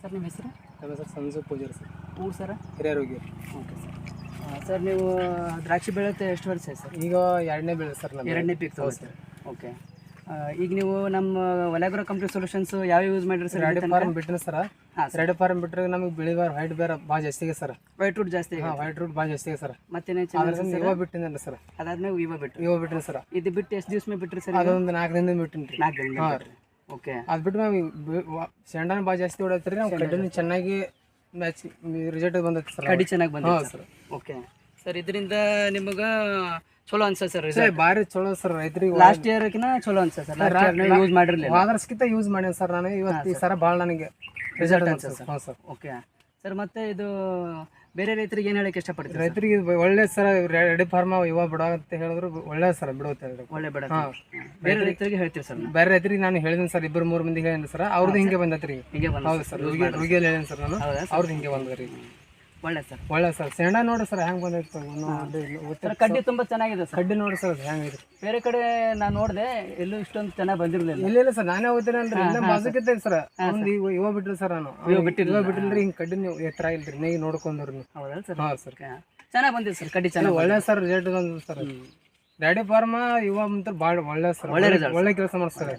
Sir ನಿಮ್ಮ ಹೆಸರು? ನಮ್ಮ ಸರ್ ಸಂಜು ಪೂಜಾರಿ ಸರ್. ಊರು ಸರ? ಹಿರಿಯರೋಗಿ ಓಕೆ ಸರ್. ಸರ್ ನೀವು ದ್ರಾಕ್ಷಿ ಬೆಳೆಯುತ್ತೆ ಎಷ್ಟು ವರ್ಷ ಆಯ್ತು ಸರ್? ಈಗ ಎರಡನೇ ಬೆಳೆ ಸರ್ ನಮ್ಮ ಎರಡನೇ ಪೀಕ್ ಸರ್. ಓಕೆ. ಈಗ ನೀವು ನಮ್ಮ ಒಲೆಗ್ರೋ ಕಂಪ್ನಿ ಸೊಲ್ಯೂಷನ್ಸ್ ಯಾವ ಯೂಸ್ ಮಾಡಿರಿ ಸರ್ ರೆಡ್ ಫಾರ್ಮ್ ಬಿಟ್ಟರೆ ಸರ್. ಹಾಂ ರೆಡಿ ಫಾರ್ಮ್ ಬಿಟ್ಟರೆ ನಮಗೆ ಬಿಳಿ ಬಾರ್ ವೈಟ್ ಬೇರೆ ಭಾಳ ಜಾಸ್ತಿ ಇದೆ ಸರ್. ವೈಟ್ ರೂಟ್ ಜಾಸ್ತಿ ಹಾಂ ವೈಟ್ ರೂಟ್ ಭಾಳ ಜಾಸ್ತಿ ಇದೆ ಸರ್. ಮತ್ತೇನೇ ಚೆನ್ನಾಗಿ ಇವಾಗ ಬಿಟ್ಟಿನ ಸರ್? ಅದಾದ್ಮೇಲೆ ಇವಾಗ ಬಿಟ್ಟು ಇವಾಗ ಬಿಟ್ಟಿನ ಸರ್. ಇದು ಬಿಟ್ಟು ಎಷ್ಟು ದಿವಸ ಮೇಲೆ ಬಿಟ್ಟರೆ ಸರ್ ಅದೊಂದು ನಾಲ್ಕು ದಿನದಿಂದ ಬಿಟ್ಟಿನಿ ನಾಲ್ಕು ದಿನ ಬಿಟ್ರಿ. ಓಕೆ ಅದು ಬಿಟ್ಟು ನಾವು ಸೆಂಡನ್ ಬಾ ಜಾಸ್ತಿ ಹೊಡತ್ರಿ ನಾವು ಕಡ್ಡಿನ ಚೆನ್ನಾಗಿ ಮ್ಯಾಚ್ ರಿಸಲ್ಟ್ ಬಂದೈತೆ ಸರ್ ಕಡಿ ಚೆನ್ನಾಗಿ ಬಂದ ಸರ್. ಓಕೆ ಸರ್ ಇದರಿಂದ ನಿಮಗೆ ಚಲೋ ಅನ್ಸ ಸರ್ ಸರ್ ಭಾರಿ ಚಲೋ ಸರ್ ರೈತರಿಗೆ. ಲಾಸ್ಟ್ ಇಯರ್ಕಿನ ಚಲೋ ಅನ್ಸ ಸರ್? ಯೂಸ್ ಮಾಡಿರಲಿಲ್ಲ? ವಾದರ್ಸ್ಕಿಂತ ಯೂಸ್ ಮಾಡ್ಯಾನ ಸರ್ ನಾನು. ಇವತ್ತು ಈ ಸರ ಭಾಳ ನನಗೆ ರಿಸಲ್ಟ್ ಅನ್ಸುತ್ತೆ ಸರ್ ಹಾಂ ಸರ್. ಓಕೆ ಸರ್ ಮತ್ತೆ ಇದು ಬೇರೆ ರೈತರಿಗೆ ಏನು ಹೇಳಕ್ಕೆ ಇಷ್ಟಪಡ್ತೀರಿ ರೈತರಿಗೆ ಇದು ಒಳ್ಳೆ ಸರ ರೆಡಿ ಫಾರ್ಮ್ ಇವಾಗ ಬಿಡೋ ಅಂತ ಹೇಳಿದ್ರು ಒಳ್ಳೆ ಸರ್ ಬಿಡುತ್ತೆ ಒಳ್ಳೆ ಬೇಡ ಹಾಂ. ಬೇರೆ ರೈತರಿಗೆ ಹೇಳ್ತೀರಿ ಸರ್? ಬೇರೆ ರೈತರಿಗೆ ನಾನು ಹೇಳಿದ್ದೀನಿ ಸರ್ ಇಬ್ಬರು ಮೂರು ಮಂದಿ ಹೇಳಿದ್ದೀನಿ ಸರ್. ಅವ್ರದ್ದು ಹಿಂಗೆ ಬಂದತ್ರಿ. ಹೀಗೆ ಬಂದ ಹೌದು ಸರ್. ರುಗಿ ರುಗಿಯಲ್ಲಿ ಹೇಳಿದ್ದೀನಿ ಸರ್ ನಾನು. ಹೌದಾ ಅವ್ರದ್ದು ಹಿಂಗೆ ಬಂದ್ರಿ ಒಳ್ಳೆ ಸರ್. ಒಳ್ಳೆ ಸರ್. ಸೆಂಡ ನೋಡಿ ಸರ್ ಹೆಂಗ್ ಬಂದೈತೆ ಸರ್ ಕಡ್ಡಿ ತುಂಬಾ ಚೆನ್ನಾಗಿದೆ ಸರ್. ಕಡ್ಡಿ ನೋಡಿ ಸರ್ ಹೆಂಗಿದೆ ಬೇರೆ ಕಡೆ ನಾನು ನೋಡಿದೆ ಎಲ್ಲೂ ಇಷ್ಟೊಂದು ಚೆನ್ನಾಗಿ ಬಂದಿರಲಿಲ್ಲ. ಇಲ್ಲ ಇಲ್ಲ ಸರ್ ನಾನೇ ಹೋಗ್ತೀನಿ ಅಂದ್ರೆ ಇಲ್ಲ ಬಾಜುಕಿದ್ದೆ ಸರ್. ಒಂದು ಇವ ಇವ ಬಿಟ್ರಿ ಸರ್ ನಾನು. ಇವ ಬಿಟ್ಟಿಲ್ಲ ಇವ ಬಿಟ್ಟಿಲ್ರಿ ಹಿಂಗೆ ಕಡ್ಡಿ ನೀವು ಎತ್ತರ ಇಲ್ರಿ ನೀವು ನೋಡ್ಕೊಂಡ್ರಿ ನೀವು ಹೌದಾ ಸರ್? ಹಾಂ ಸರ್. ಚೆನ್ನಾಗಿ ಬಂದಿದೆ ಸರ್ ಕಡ್ಡಿ ಚೆನ್ನಾಗಿ ಒಳ್ಳೆ ಸರ್ ರಿಸಲ್ಟ್ ಬಂದ ಸರ್ ರೆಡಿ ಫಾರ್ಮ ಇವ ಅಂತ ಭಾಳ ಒಳ್ಳೆ ಸರ್. ಒಳ್ಳೆ ಕೆಲಸ ಮಾಡ್ತಾರೆ